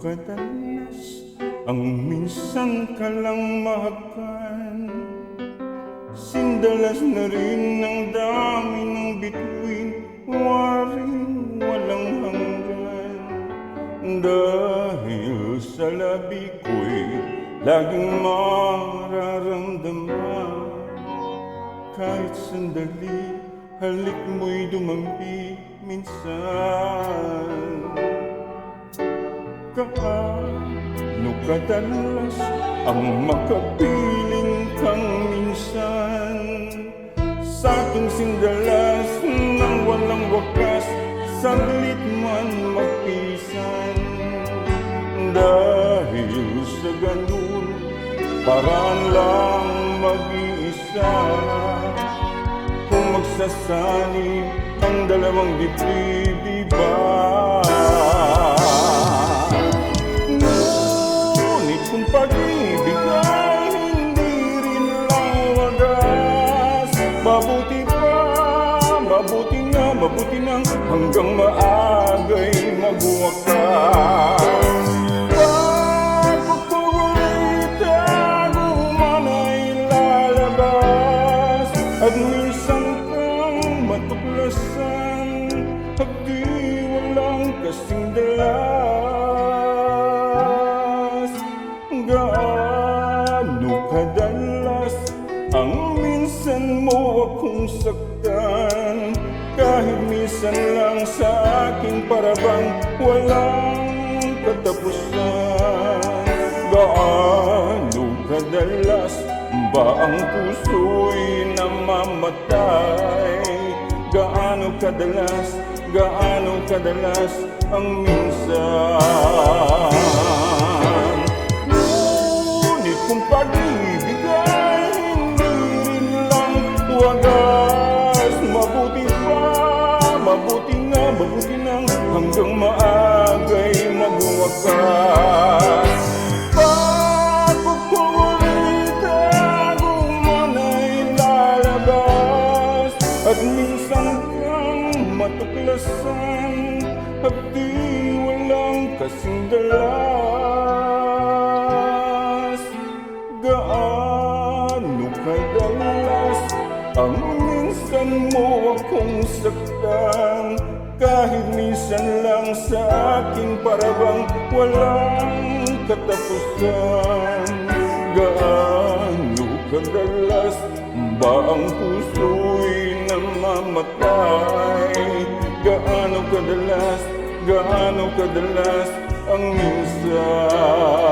kadalas ang minsan ka lang mahakan Sindalas na rin ang dami ng bituin Waring walang hanggan. Dahil sa labi ko'y laging mararamdaman. Kahit sandali, halik mo'y dumampi minsan Kaano kadalas ang makapiling kang minsan. Sa aking sindalas nang walang wakas Saglit man magpisan. Dahil sa ganun Paraan lang mag-iisa. Kung magsasanib ang dalawang dibdib mabuti nang hanggang maagay magwakas Pag pagpagulita, man ay lalabas At minsan kang matuklasan At di walang kasing dalas. Gaano kadalas ang minsan mo akong Kahit minsan lang sa aking parabang walang katapusan. Gaano kadalas ba ang puso'y namamatay? Gaano kadalas, gaano kadalas ang minsan? Ngunit kung pag-ibig mabuti nga, mabuti nang hanggang maagay magwakas At minsan kang matuklasan At di walang kasing dalas Gaano kadalas ang minsan mo akong saktan Kahit minsan lang sa aking parabang walang katapusan. Gaano kadalas ba ang puso'y namamatay? Gaano kadalas, gaano kadalas ang minsan